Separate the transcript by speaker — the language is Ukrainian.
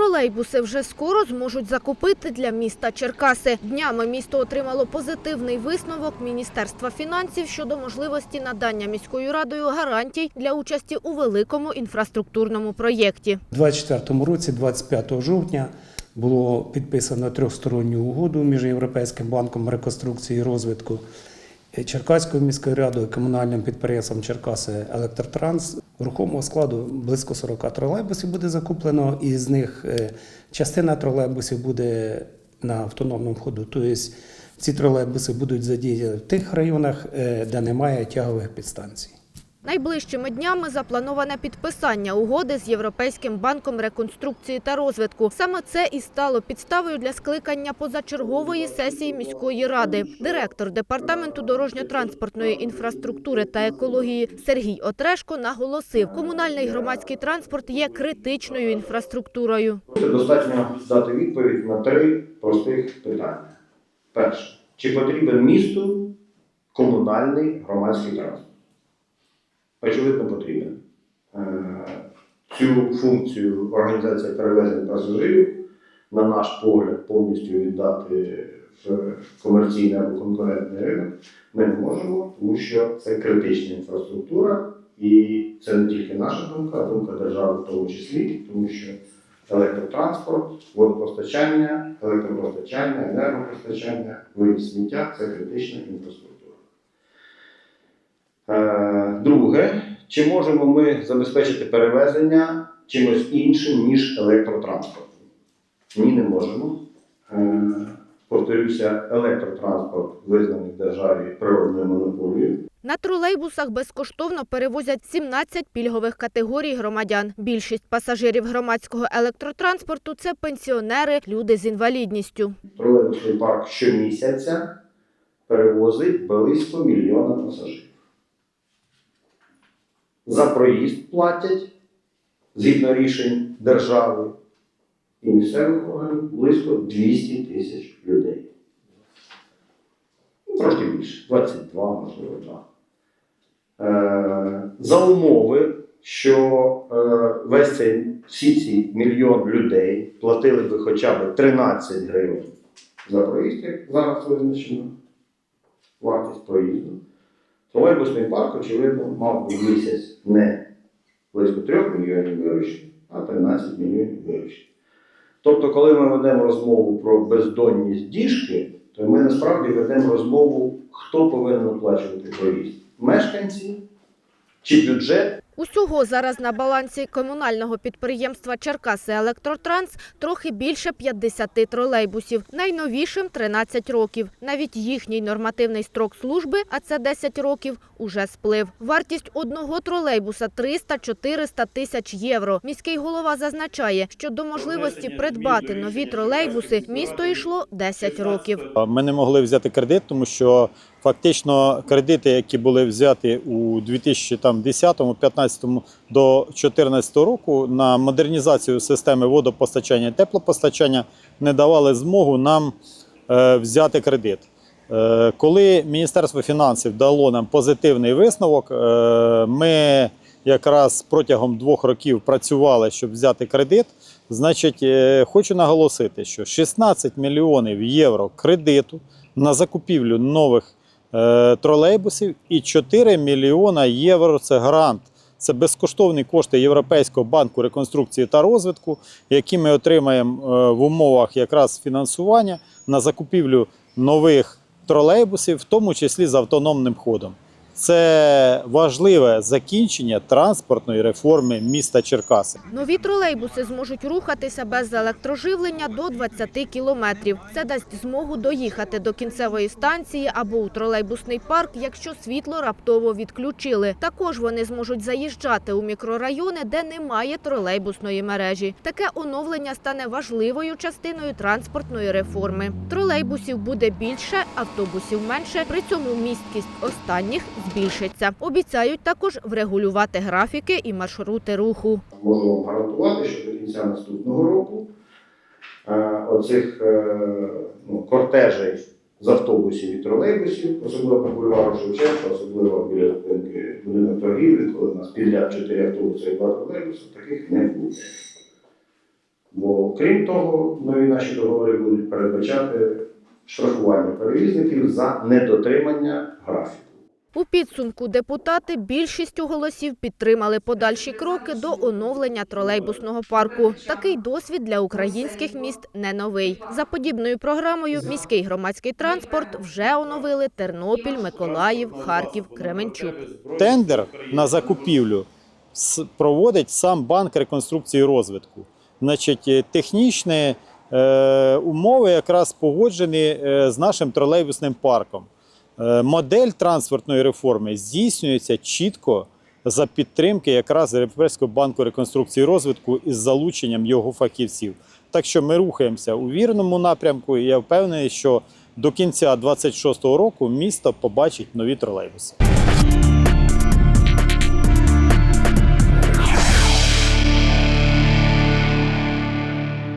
Speaker 1: тролейбуси вже скоро зможуть закупити для міста Черкаси. Днями місто отримало позитивний висновок Міністерства фінансів щодо можливості надання міською радою гарантій для участі у великому інфраструктурному проєкті.
Speaker 2: У 2024 році, 25 жовтня, було підписано трьохсторонню угоду між Європейським банком реконструкції і розвитку Черкаською міською радою, комунальним підприємством Черкаси Електротранс. Рухомого складу близько 40 тролейбусів буде закуплено, і з них е, частина тролейбусів буде на автономному ходу. Тобто ці тролейбуси будуть задіяні в тих районах, е, де немає тягових підстанцій.
Speaker 1: Найближчими днями заплановане підписання угоди з Європейським банком реконструкції та розвитку. Саме це і стало підставою для скликання позачергової сесії міської ради. Директор департаменту дорожньо-транспортної інфраструктури та екології Сергій Отрешко наголосив, комунальний громадський транспорт є критичною інфраструктурою.
Speaker 3: Це достатньо дати відповідь на три простих питання. Перше, чи потрібен місту комунальний громадський транспорт? Очевидно, потрібен. Е, Цю функцію організації перевезень пасажирів, на наш погляд, повністю віддати в комерційний або конкурентний ринок ми не можемо, тому що це критична інфраструктура, і це не тільки наша думка, а думка держави в тому числі, тому що електротранспорт, водопостачання, електропостачання, енергопостачання, вивіз сміття це критична інфраструктура. Е, Друге, чи можемо ми забезпечити перевезення чимось іншим, ніж електротранспортом? Ні, не можемо. Е, Повторюся, електротранспорт визнаний в державі природною монополією.
Speaker 1: На тролейбусах безкоштовно перевозять 17 пільгових категорій громадян. Більшість пасажирів громадського електротранспорту це пенсіонери, люди з інвалідністю.
Speaker 3: Тролейбусний парк щомісяця перевозить близько мільйона пасажирів. За проїзд платять згідно рішень держави і місцевих органів близько 200 тисяч людей. Ну, Трошки більше, 22, можливо, так. Е, за умови, що е, весь цей всі ці мільйон людей платили би хоча б 13 гривень за проїзд, як зараз визначено вартість проїзду. Тролейбусний парк, очевидно, мав би місяць не близько 3 мільйонів виручень, а 13 мільйонів виручень. Тобто, коли ми ведемо розмову про бездонність діжки, то ми насправді ведемо розмову, хто повинен оплачувати проїзд. Мешканці чи бюджет
Speaker 1: Усього зараз на балансі комунального підприємства Черкаси Електротранс трохи більше 50 тролейбусів. Найновішим 13 років. Навіть їхній нормативний строк служби, а це 10 років, уже сплив. Вартість одного тролейбуса 300-400 тисяч євро. Міський голова зазначає, що до можливості придбати нові тролейбуси місто йшло 10 років.
Speaker 4: Ми не могли взяти кредит, тому що фактично кредити, які були взяті у 2010-2015 до 2014 року на модернізацію системи водопостачання і теплопостачання не давали змогу нам е, взяти кредит. Е, Коли Міністерство фінансів дало нам позитивний висновок, е, ми якраз протягом двох років працювали, щоб взяти кредит. Значить, хочу наголосити, що 16 мільйонів євро кредиту на закупівлю нових тролейбусів і 4 мільйона євро це грант. Це безкоштовні кошти Європейського банку реконструкції та розвитку, які ми отримаємо е, в умовах якраз фінансування на закупівлю нових тролейбусів, в тому числі з автономним ходом. Це важливе закінчення транспортної реформи міста Черкаси.
Speaker 1: Нові тролейбуси зможуть рухатися без електроживлення до 20 кілометрів. Це дасть змогу доїхати до кінцевої станції або у тролейбусний парк, якщо світло раптово відключили. Також вони зможуть заїжджати у мікрорайони, де немає тролейбусної мережі. Таке оновлення стане важливою частиною транспортної реформи. Тролейбусів буде більше, автобусів менше. При цьому місткість останніх збільшиться. Обіцяють також врегулювати графіки і маршрути руху.
Speaker 3: можу вам гарантувати, що до кінця наступного року е, оцих е, ну, кортежей з автобусів і тролейбусів, особливо по бульвару Шевченка, особливо біля зупинки будинок торгівлі, коли у нас підряд 4 автобуси і 2 тролейбуси, таких не буде. Бо крім того, нові наші договори будуть передбачати штрафування перевізників за недотримання графіку.
Speaker 1: У підсумку депутати більшістю голосів підтримали подальші кроки до оновлення тролейбусного парку. Такий досвід для українських міст не новий. За подібною програмою міський громадський транспорт вже оновили Тернопіль, Миколаїв, Харків, Кременчук.
Speaker 4: Тендер на закупівлю проводить сам банк реконструкції і розвитку. Значить, е, технічні е, умови якраз погоджені е, з нашим тролейбусним парком. Е, модель транспортної реформи здійснюється чітко за підтримки якраз Європейського банку реконструкції і розвитку із залученням його фахівців. Так що ми рухаємося у вірному напрямку, і я впевнений, що до кінця 2026 року місто побачить нові тролейбуси.